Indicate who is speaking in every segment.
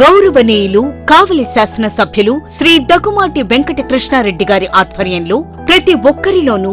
Speaker 1: గౌరవనీయులు కావలి శాసనసభ్యులు శ్రీ దగ్గుమాటి వెంకట కృష్ణారెడ్డి గారి ఆధ్వర్యంలో ప్రతి ఒక్కరిలోనూ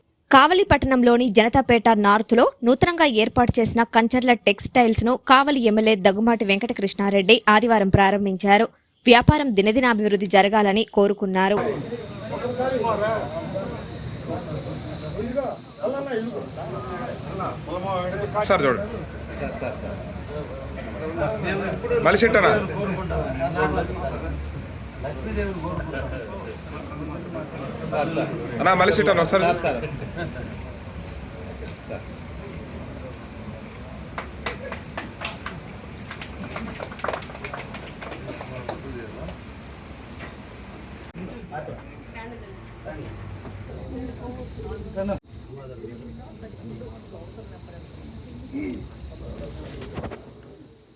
Speaker 2: కావలి పట్టణంలోని జనతాపేట నార్త్లో నూతనంగా ఏర్పాటు చేసిన కంచర్ల టెక్స్టైల్స్ను కావలి ఎమ్మెల్యే దగ్గుమాటి వెంకటకృష్ణారెడ్డి ఆదివారం ప్రారంభించారు. వ్యాపారం దినదినాభివృద్ధి జరగాలని కోరుకున్నారు.
Speaker 3: అన్నా మళ్ళీ సీట్ అన్న ఒకసారి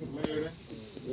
Speaker 3: Thank you.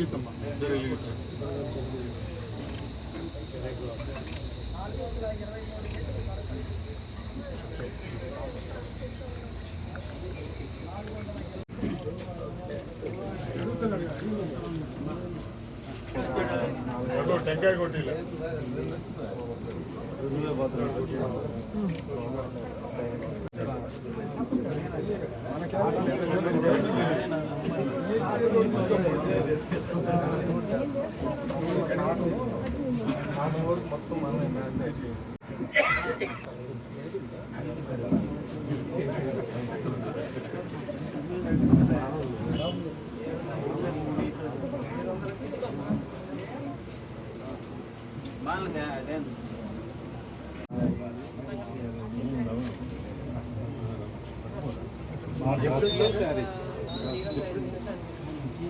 Speaker 4: వెలిగించమ్మా మీరు వెలిగించండి టెంకాయ కొట్టిలే మనకి
Speaker 3: చూడు మలిసి ఇట్టనా అన్నా మలిసి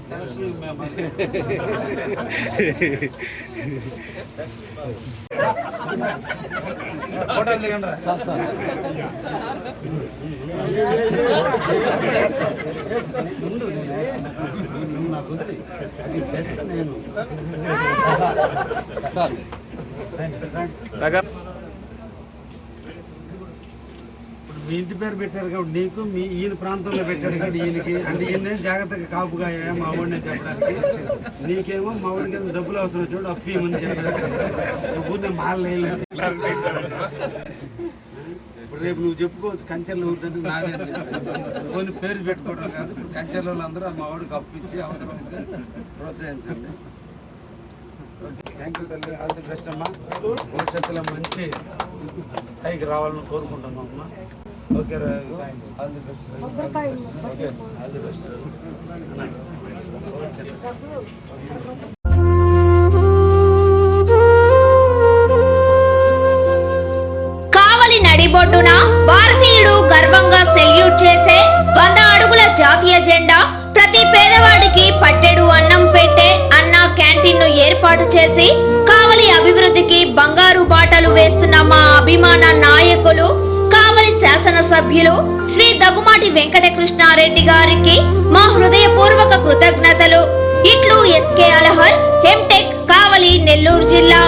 Speaker 3: ఇట్టాను ఒకసారి
Speaker 4: ఇప్పుడు మీ ఇంటి పేరు పెట్టారు కాబట్టి నీకు మీ ఈయన ప్రాంతంలో పెట్టాడు కాబట్టి ఈయనకి. అంటే ఈయన జాగ్రత్తగా కాపుగా మా వాడిని చెప్పడానికి. నీకేమో మా వాడికి డబ్బులు అవసరం చూడు అప్పు ఇవ్వమని చెప్పడానికి. ఊరిని మారలేదు ఇప్పుడు రేపు నువ్వు చెప్పుకోవచ్చు కంచెలు ఊరుతుంటే నాదే కొన్ని పేరు పెట్టుకోవడం కాదు ఇప్పుడు కంచెల వాళ్ళందరూ మా వాడికి అప్పు ఇచ్చి అవసరం అయితే ప్రోత్సహించండి. థ్యాంక్ యూ తల్లి. ఆల్ ది బెస్ట్ అమ్మా. భవిష్యత్తులో మంచి స్థాయికి రావాలని కోరుకుంటున్నాం అమ్మా. Okay all the best okay all the best
Speaker 5: Kavali నడిబొడ్డున భారతీయుడు గర్వంగా సెల్యూట్ చేసే వంద అడుగుల జాతీయ జెండా ప్రతి పేదవాడికి పట్టెడు అన్నం పెట్టే అన్న క్యాంటీన్ను ఏర్పాటు చేసి కావలి అభివృద్ధికి బంగారు బాటలు వేస్తున్న మా అభిమాన నాయకులు సభ్యులు శ్రీ దగ్గుమాటి వెంకట కృష్ణారెడ్డి గారికి మా హృదయపూర్వక కృతజ్ఞతలు. ఇట్లు ఎస్కే అలహర్ ఎంటెక్ కావలి నెల్లూరు జిల్లా.